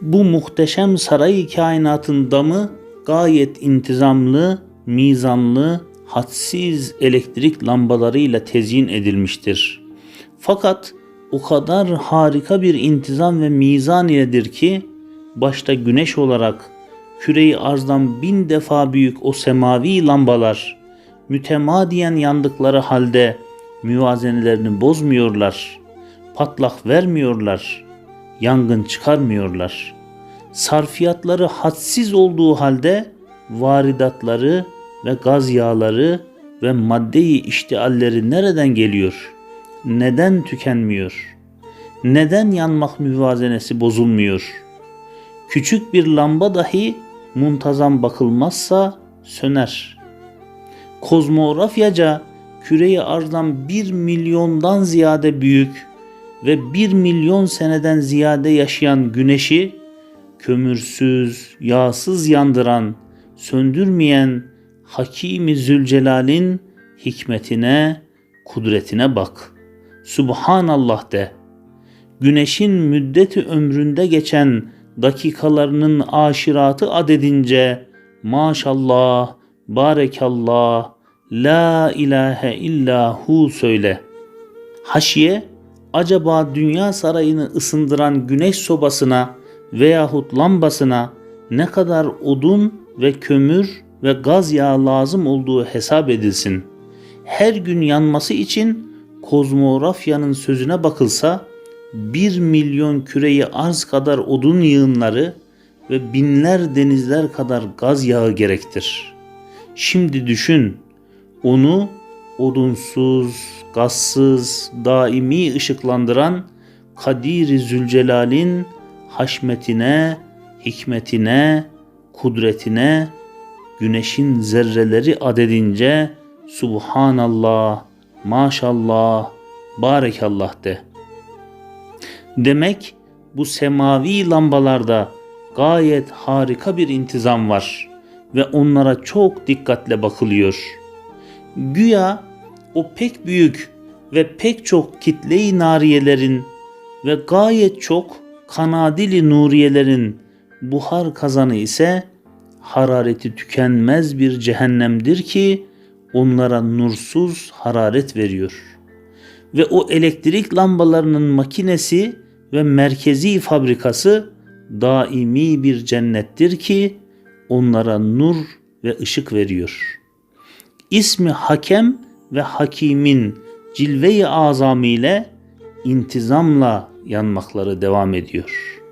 Bu muhteşem saray kainatın damı gayet intizamlı, mizanlı, hadsiz elektrik lambalarıyla tezyin edilmiştir. Fakat o kadar harika bir intizam ve mizan iledir ki başta güneş olarak küreyi arzdan bin defa büyük o semavi lambalar mütemadiyen yandıkları halde müvazenelerini bozmuyorlar, patlak vermiyorlar, yangın çıkarmıyorlar. Sarfiyatları hadsiz olduğu halde varidatları ve gaz yağları ve maddeyi iştialleri nereden geliyor? Neden tükenmiyor? Neden yanmak müvazenesi bozulmuyor? Küçük bir lamba dahi muntazam bakılmazsa söner. Kozmografyaca küreyi arzdan bir milyondan ziyade büyük ve bir milyon seneden ziyade yaşayan güneşi kömürsüz, yağsız yandıran, söndürmeyen Hakimi Zülcelal'in hikmetine, kudretine bak. Subhanallah de. Güneşin müddeti ömründe geçen dakikalarının aşiratı adedince maşallah, barekallah, la ilahe illahu söyle. Haşiye acaba dünya sarayını ısındıran güneş sobasına veyahut lambasına ne kadar odun ve kömür ve gaz yağı lazım olduğu hesap edilsin. Her gün yanması için kozmografyanın sözüne bakılsa bir milyon küreyi arz kadar odun yığınları ve binler denizler kadar gaz yağı gerektir. Şimdi düşün, onu odunsuz, gazsız, daimi ışıklandıran Kadir-i Zülcelal'in haşmetine, hikmetine, kudretine, güneşin zerreleri adedince Subhanallah, maşallah, barekallah de. Demek bu semavi lambalarda gayet harika bir intizam var ve onlara çok dikkatle bakılıyor. Güya o pek büyük ve pek çok kitle-i nariyelerin ve gayet çok kanadili nuriyelerin buhar kazanı ise harareti tükenmez bir cehennemdir ki onlara nursuz hararet veriyor. Ve o elektrik lambalarının makinesi ve merkezi fabrikası daimi bir cennettir ki onlara nur ve ışık veriyor. İsmi Hakem ve Hakim'in cilve-i azamı ile intizamla yanmakları devam ediyor.''